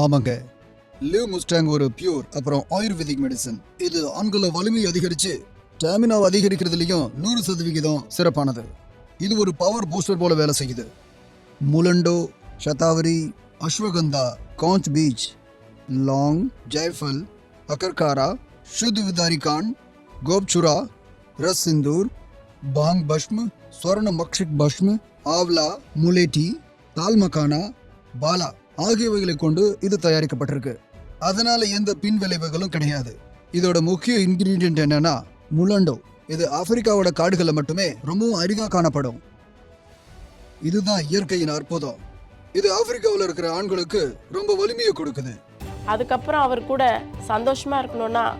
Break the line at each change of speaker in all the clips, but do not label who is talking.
ஆமாங்க Liv Mustang ஒரு pure அப்புறம் ஆயுர்வேதிக் மெடிசன் இது ஆண்கள வலிமை அதிகரிச்சு ஸ்டாமினாவை அதிகரிக்கிறதுலயும் நூறு சதவிகிதம் சிறப்பானது இது ஒரு பவர் பூஸ்டர் போல வேலை செய்யுது முலண்டோ சதாவரி அஸ்வகந்தா காஞ்ச் பீச் லாங் ஜெய்ஃபல் அகர்காரா शुद्ध विदारिकांड गोपचुरा रस सिंदूर बांग भस्म स्वर्ण मक्षिक भस्म ஆவ்லா முலேட்டி தால் மக்கானா பாலா ஆகியவைகளை கொண்டு இது தயாரிக்கப்பட்டிருக்கு. அதனால எந்த பின் விளைவுகளும் கிடையாது. இதோட முக்கிய இன்கிரீடியன்ட் என்னன்னா முலண்டோ இது ஆப்பிரிக்காவோட காடுகளில் மட்டுமே ரொம்பவும் அரிதாக காணப்படும். இதுதான் இயற்கையின் அற்புதம். இது ஆப்பிரிக்காவில் இருக்கிற ஆண்களுக்கு ரொம்ப வலிமையை கொடுக்குது.
அதுக்கப்புறம் அவர் கூட சந்தோஷமா இருக்கணும்னா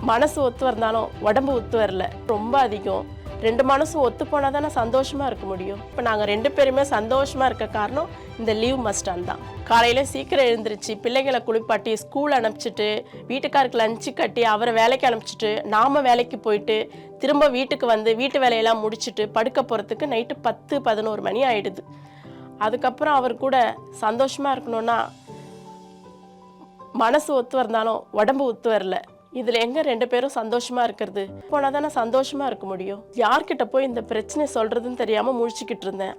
மனசு ஒத்து வந்தாலும் உடம்பு ஒத்து வரல. ரொம்ப அதிகம். ரெண்டு மனசும் ஒத்து போனால் தானே சந்தோஷமாக இருக்க முடியும். இப்போ நாங்கள் ரெண்டு பேருமே சந்தோஷமாக இருக்க காரணம் இந்த லீவ் மஸ்டான் தான். காலையில் சீக்கிரம் எழுந்திருச்சு பிள்ளைகளை குளிப்பாட்டி ஸ்கூல் அனுப்பிச்சிட்டு வீட்டுக்காருக்கு லஞ்சு கட்டி அவரை வேலைக்கு அனுப்பிச்சிட்டு நாம வேலைக்கு போயிட்டு திரும்ப வீட்டுக்கு வந்து வீட்டு வேலையெல்லாம் முடிச்சுட்டு படுக்க போகிறதுக்கு நைட்டு பத்து பதினோரு மணி ஆகிடுது அதுக்கப்புறம் அவர் கூட சந்தோஷமாக இருக்கணும்னா மனசு ஒத்து வந்தாலும் உடம்பு ஒத்து வரல. இதில் எங்கே ரெண்டு பேரும் சந்தோஷமாக இருக்கிறது? போனால் தானே சந்தோஷமாக இருக்க முடியும். யார்கிட்ட போய் இந்த பிரச்சனை சொல்கிறதுன்னு தெரியாமல் முழிச்சுக்கிட்டு இருந்தேன்.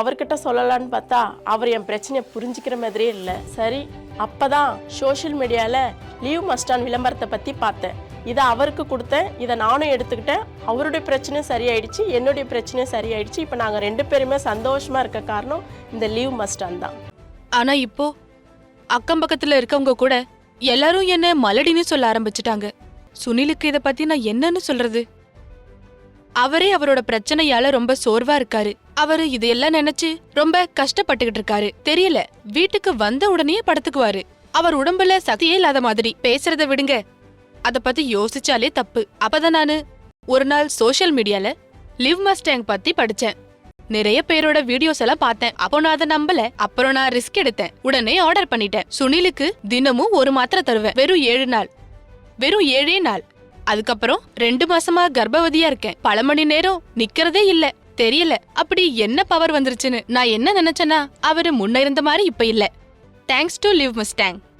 அவர்கிட்ட சொல்லலான்னு பார்த்தா அவர் என் பிரச்சனையை புரிஞ்சுக்கிற மாதிரியே இல்லை. சரி அப்போ தான் சோஷியல் மீடியாவில் லீவ் மஸ்டான் விளம்பரத்தை பற்றி பார்த்தேன். இதை அவருக்கு கொடுத்தேன் இதை நானும் எடுத்துக்கிட்டேன். அவருடைய பிரச்சனையும் சரியாயிடுச்சு என்னுடைய பிரச்சனையும் சரியாயிடுச்சு. இப்போ நாங்கள் ரெண்டு பேருமே சந்தோஷமாக இருக்க காரணம் இந்த லீவ் மஸ்டான் தான்.
ஆனால் இப்போது அக்கம் பக்கத்தில் இருக்கவங்க கூட எல்லாரும் என்ன மலடின்னு சொல்ல ஆரம்பிச்சிட்டாங்க. சுனிலுக்கு இதை பத்தி நான் என்னன்னு சொல்றது? அவரே அவரோட பிரச்சனையால ரொம்ப சோர்வா இருக்காரு. அவரு இதையெல்லாம் நினைச்சு ரொம்ப கஷ்டப்பட்டுகிட்டு இருக்காரு. தெரியல வீட்டுக்கு வந்த உடனே படுத்துக்குவாரு. அவர் உடம்புல சக்தியே இல்லாத மாதிரி. பேசுறத விடுங்க. அத பத்தி யோசிச்சாலே தப்பு. அப்பதான் நானு ஒரு நாள் சோஷியல் மீடியால லிவ் மஸ்டேங் பத்தி படிச்சேன். நிறைய பேரோட வீடியோஸ் எல்லாம் பார்த்தேன். அப்போ நான் அதை நம்பல. அப்புறம் நான் ரிஸ்க் எடுத்தேன். உடனே ஆர்டர் பண்ணிட்டேன். சுனிலுக்கு தினமும் ஒரு மாத்திரை தருவேன். வெறும் ஏழு நாள். வெறும் ஏழே நாள். அதுக்கப்புறம் ரெண்டு மாசமா கர்ப்பவதியா இருக்கேன். பல மணி நேரம் நிக்கிறதே இல்ல. தெரியல. அப்படி என்ன பவர் வந்துருச்சுன்னு நான் என்ன நினைச்சேன்னா அவரு முன்ன இருந்த மாதிரி இப்ப இல்ல. Thanks to live Mustang